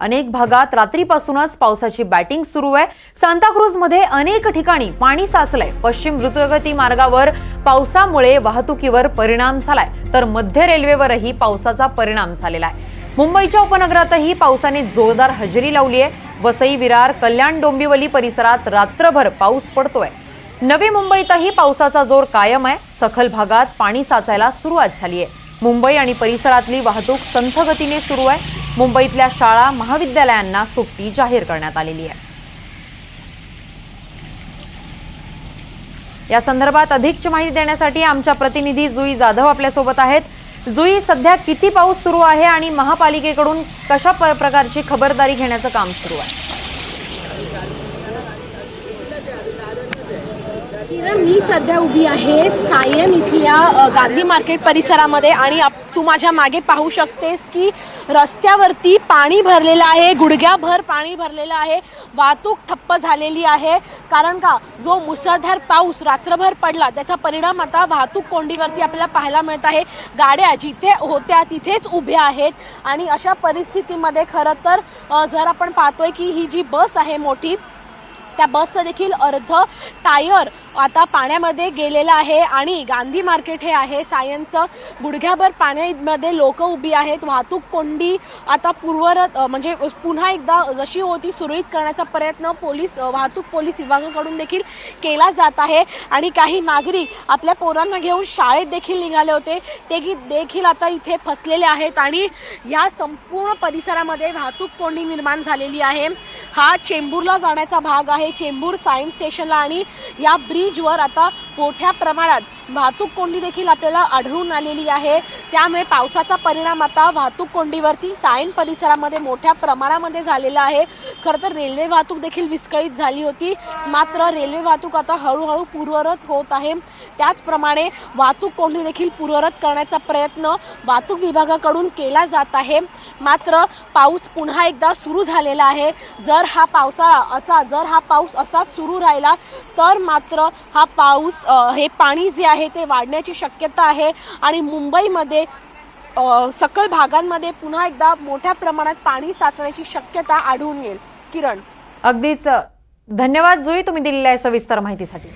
अनेक भागात रात्रीपासूनच पावसाची बॅटिंग सुरू आहे. सांताक्रूजमध्ये अनेक ठिकाणी पाणी साचलंय. पश्चिम द्रुतगती मार्गावर पावसामुळे वाहतुकीवर परिणाम झालाय. तर मध्य रेल्वेवरही पावसाचा परिणाम झालेला आहे. मुंबईच्या उपनगरातही पावसाने जोरदार हजेरी लावली आहे. वसई विरार कल्याण डोंबिवली परिसरात रात्रभर पाऊस पडतोय. नवी मुंबईतही पावसाचा जोर कायम आहे. सखल भागात पाणी साचायला सुरुवात झाली आहे. मुंबई आणि परिसरातली वाहतूक संथ गतीने सुरू आहे. मुंबईतल्या शाळा महाविद्यालयांना सुट्टी जाहीर करण्यात आलेली आहे. या संदर्भात अधिकची माहिती देण्यासाठी आमच्या प्रतिनिधी जुई जाधव आपल्यासोबत आहेत. जुई सध्या किती पाऊस सुरू आहे आणि महापालिकेकडून कशा प- प्रकारची खबरदारी घेण्याचं काम सुरू आहे? मी सध्या उभी आहे सायन इथल्या गांधी मार्केट परिसरामध्ये आणि आप- तू माझ्या मागे पाहू शकतेस की रस्त्यावरती पाणी भरलेलं आहे गुडघ्याभर पाणी भरलेलं आहे वाहतूक ठप्प झालेली आहे. कारण का जो मुसळधार पाऊस रात्रभर पडला त्याचा परिणाम आता वाहतूक कोंडीवरती आपल्याला पाहायला मिळत आहे. गाड्या जिथे होत्या तिथेच उभ्या आहेत. आणि अशा परिस्थितीमध्ये खरं तर जर आपण पाहतोय की ही जी बस आहे मोठी त्या बसचं देखील अर्ध टायर आता पाण्यामध्ये गेलेलं आहे आणि गांधी मार्केट हे आहे. सायन्सचं गुडघ्याभर पाण्यामध्ये लोक उभी आहेत. वाहतूक कोंडी आता पूर्वरत म्हणजे पुन्हा एकदा जशी होती सुरळीत करण्याचा प्रयत्न पोलीस वाहतूक पोलीस विभागाकडून देखील केला जात आहे. आणि काही नागरिक आपल्या पोरांना घेऊन शाळेत देखील निघाले होते. ते की देखील आता इथे फसलेले आहेत. आणि या संपूर्ण परिसरामध्ये वाहतूक कोंडी निर्माण झालेली आहे. हा चेंबूरला जाण्याचा भाग आहे. चेंबूर सायन्स स्टेशनला आणि या ब्रिजवर आता मोठ्या प्रमाणात वाहतूक कोंडी देखील आपल्याला आढळून आलेली आहे. त्यामुळे पावसाचा परिणाम आता वाहतूक कोंडीवरती सायन परिसरामध्ये मोठ्या प्रमाणामध्ये झालेला आहे. खरं तर रेल्वे वाहतूक देखील विस्कळीत झाली होती. मात्र रेल्वे वाहतूक आता हळूहळू पूर्वरत होत आहे. त्याचप्रमाणे वाहतूक कोंडी देखील पूर्वरत करण्याचा प्रयत्न वाहतूक विभागाकडून केला जात आहे. मात्र पाऊस पुन्हा एकदा सुरू झालेला आहे. जर हा पावसाळा असा जर हा पाऊस असाच सुरू राहिला तर मात्र हा पाऊस हे पाणी जे आहे ते वाढण्याची शक्यता आहे. आणि मुंबईमध्ये सकल भागांमध्ये पुन्हा एकदा मोठ्या प्रमाणात पाणी साचण्याची शक्यता आढळून येईल. किरण. अगदीच. धन्यवाद जुई. तुम्ही दिलेल्या सविस्तर माहितीसाठी.